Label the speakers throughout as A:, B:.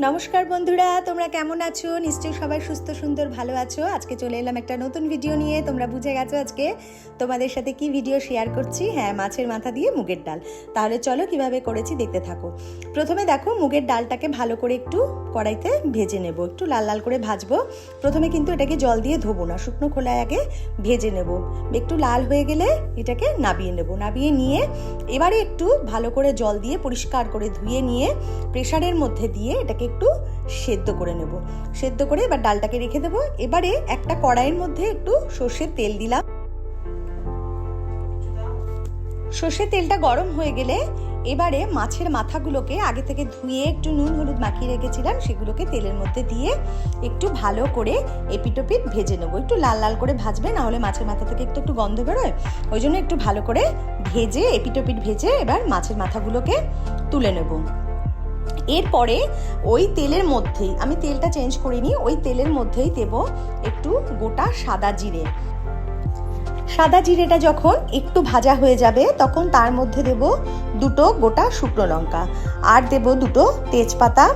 A: নমস্কার বন্ধুরা, তোমরা কেমন আছো? নিশ্চয়ই সবাই সুস্থ, সুন্দর, ভালো আছো। আজকে চলে এলাম একটা নতুন ভিডিও নিয়ে। তোমরা বুঝে গেছো আজকে তোমাদের সাথে কি ভিডিও শেয়ার করছি? হ্যাঁ মাছের মাথা দিয়ে মুগের ডাল। তাহলে চলো কীভাবে করেছি দেখতে থাকো। প্রথমে দেখো, মুগের ডালটাকে ভালো করে একটু কড়াইতে ভেজে নেব। একটু লাল লাল করে ভাজবো। প্রথমে কিন্তু এটাকে জল দিয়ে ধোবো না, শুকনো খোলায় আগে ভেজে নেব। একটু লাল হয়ে গেলে এটাকে নাবিয়ে নেব। নাবিয়ে নিয়ে এবারে একটু ভালো করে জল দিয়ে পরিষ্কার করে ধুয়ে নিয়ে প্রেশারের মধ্যে দিয়ে এটাকে একটু সেদ্ধ করে নেব। সেদ্ধ করে এবার ডালটাকে রেখে দেবো। এবারে একটা কড়াইয়ের মধ্যে একটু সর্ষের তেল দিলাম। সর্ষের তেলটা গরম হয়ে গেলে এবারে মাছের মাথাগুলোকে আগে থেকে ধুয়ে একটু নুন, হলুদ মাখিয়ে রেখেছিলাম। সেগুলোকে তেলের মধ্যে দিয়ে একটু ভালো করে এপিটোপিট ভেজে নেব। একটু লাল লাল করে ভাজবে, না হলে মাছের মাথা থেকে একটু একটু গন্ধ বেরোয়। ওই জন্য একটু ভালো করে ভেজে, এপিটোপিট ভেজে এবার মাছের মাথাগুলোকে তুলে নেব। এরপরে ওই তেলের মধ্যেই, আমি তেলটা চেঞ্জ করিনি, ওই তেলের মধ্যেই দেব একটু গোটা সাদা জিরে। সাদা জিরেটা যখন একটু ভাজা হয়ে যাবে, তখন তার মধ্যে দেব দুটো গোটা শুকনো লঙ্কা। আর দেব দুটো তেজপাতা।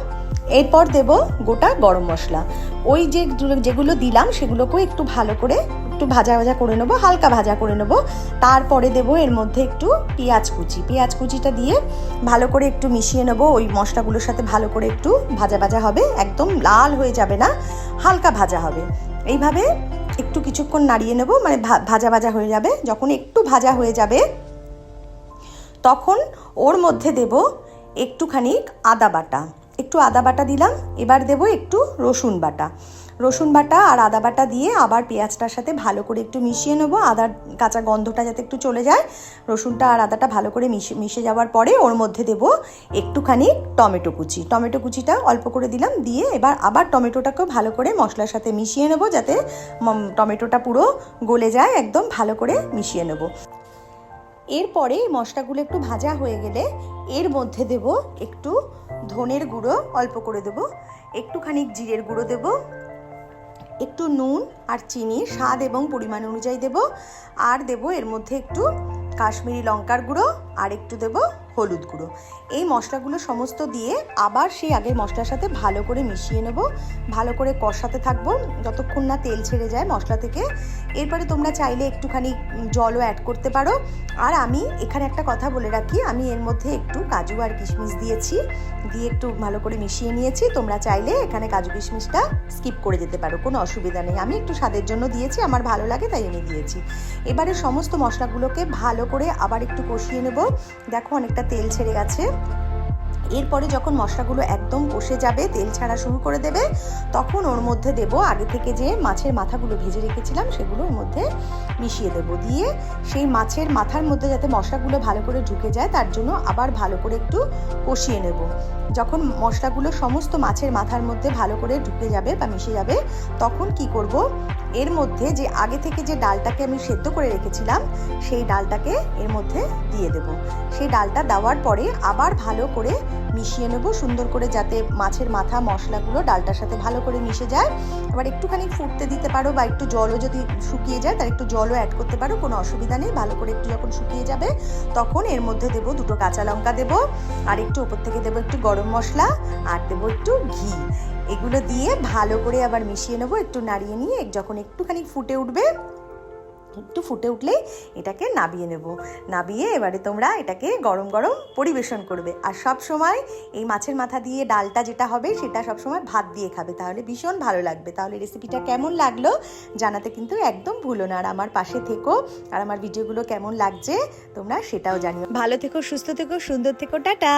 A: এরপর দেব গোটা গরম মশলা। ওই যে যেগুলো দিলাম সেগুলোকেও একটু ভালো করে একটু ভাজা ভাজা করে নেব, হালকা ভাজা করে নেব। তারপরে দেবো এর মধ্যে একটু পেঁয়াজ কুচি। পেঁয়াজ কুচিটা দিয়ে ভালো করে একটু মিশিয়ে নেব। ওই মশলাগুলোর সাথে ভালো করে একটু ভাজা ভাজা হবে, একদম লাল হয়ে যাবে না, হালকা ভাজা হবে। এইভাবে একটু কিছুক্ষণ নাড়িয়ে নেব মানে ভাজা ভাজা হয়ে যাবে। যখন একটু ভাজা হয়ে যাবে, তখন ওর মধ্যে দেব একটুখানি আদা বাটা। একটু আদা বাটা দিলাম, এবার দেব একটু রসুন বাটা। রসুন বাটা আর আদা বাটা দিয়ে আবার পেঁয়াজটার সাথে ভালো করে একটু মিশিয়ে নেব, আদার কাঁচা গন্ধটা যাতে একটু চলে যায়। রসুনটা আর আদাটা ভালো করে মিশে মিশে যাওয়ার পরে ওর মধ্যে দেব একটুখানি টমেটো কুচি। টমেটো কুচিটা অল্প করে দিলাম, দিয়ে এবার আবার টমেটোটাকেও ভালো করে মশলার সাথে মিশিয়ে নেব, যাতে টমেটোটা পুরো গলে যায়, একদম ভালো করে মিশিয়ে নেব। এরপরে মশলাগুলো একটু ভাজা হয়ে গেলে এর মধ্যে দেব একটু ধনের গুঁড়ো, অল্প করে দেব। একটুখানি জিরের গুঁড়ো দেব। একটু নুন আর চিনি, স্বাদ এবং পরিমাণ অনুযায়ী দেব। আর দেব এর মধ্যে একটু কাশ্মীরি লঙ্কার গুঁড়ো আর একটু দেব হলুদ গুঁড়ো। এই মশলাগুলো সমস্ত দিয়ে আবার সেই আগের মশলার সাথে ভালো করে মিশিয়ে নেব। ভালো করে কষাতে থাকব। যতক্ষণ না তেল ছেড়ে যায় মশলা থেকে। এরপরে তোমরা চাইলে একটুখানি জলও অ্যাড করতে পারো। আর আমি এখানে একটা কথা বলে রাখি, আমি এর মধ্যে একটু কাজু আর কিশমিশ দিয়েছি। দিয়ে একটু ভালো করে মিশিয়ে নিয়েছি। তোমরা চাইলে এখানে কাজু কিশমিশটা স্কিপ করে যেতে পারো, কোনো অসুবিধা নেই। আমি একটু স্বাদের জন্য দিয়েছি, আমার ভালো লাগে তাই আমি দিয়েছি। এবারে সমস্ত মশলাগুলোকে ভালো করে আবার একটু কষিয়ে নেব। দেখো অনেকটা তেল ছেড়ে গেছে। এরপরে যখন মশলাগুলো একদম কষে যাবে, তেল ছাড়া শুরু করে দেবে, তখন ওর মধ্যে দেব আগে থেকে যে মাছের মাথাগুলো ভেজে রেখেছিলাম, সেগুলো ওর মধ্যে মিশিয়ে দেব দিয়ে সেই মাছের মাথার মধ্যে যাতে মশলাগুলো ভালো করে ঢুকে যায়, তার জন্য আবার ভালো করে একটু কষিয়ে নেব। যখন মশলাগুলো সমস্ত মাছের মাথার মধ্যে ভালো করে ঢুকে যাবে বা মিশে যাবে, তখন কি করব? এর মধ্যে যে আগে থেকে যে ডালটাকে আমি সেদ্ধ করে রেখেছিলাম, সেই ডালটাকে এর মধ্যে দিয়ে দেব। সেই ডালটা দেওয়ার পরে আবার ভালো করে মিশিয়ে নেব, সুন্দর করে যাতে মাছের মাথা, মশলাগুলো ডালটার সাথে ভালো করে মিশে যায়। আবার একটুখানি ফুটতে দিতে পারো বা একটু জলও যদি শুকিয়ে যায় তার একটু জলও অ্যাড করতে পারো, কোনো অসুবিধা নেই। ভালো করে একটু যখন শুকিয়ে যাবে, তখন এর মধ্যে দেবো দুটো কাঁচা লঙ্কা দেবো, আর একটু ওপর থেকে দেবো একটু গরম মশলা, আর দেবো একটু ঘি। এগুলো দিয়ে ভালো করে আবার মিশিয়ে নেব, একটু নাড়িয়ে নিয়ে, যখন একটুখানি ফুটে উঠবে একটু ফুটে উঠলেই এটাকে নাবিয়ে নেব। নাবিয়ে এবারে তোমরা এটাকে গরম গরম পরিবেশন করবে। আর সব সময় এই মাছের মাথা দিয়ে ডালটা যেটা হবে সেটা সব সময় ভাত দিয়ে খাবে। তাহলে ভীষণ ভালো লাগবে। তাহলে রেসিপিটা কেমন লাগল জানাতে কিন্তু একদম ভুলো না। আর আমার পাশে থেকো। আর আমার ভিডিওগুলো কেমন লাগছে তোমরা সেটাও জানিও। ভালো থেকো, সুস্থ থেকো, সুন্দর থেকো, টাটা!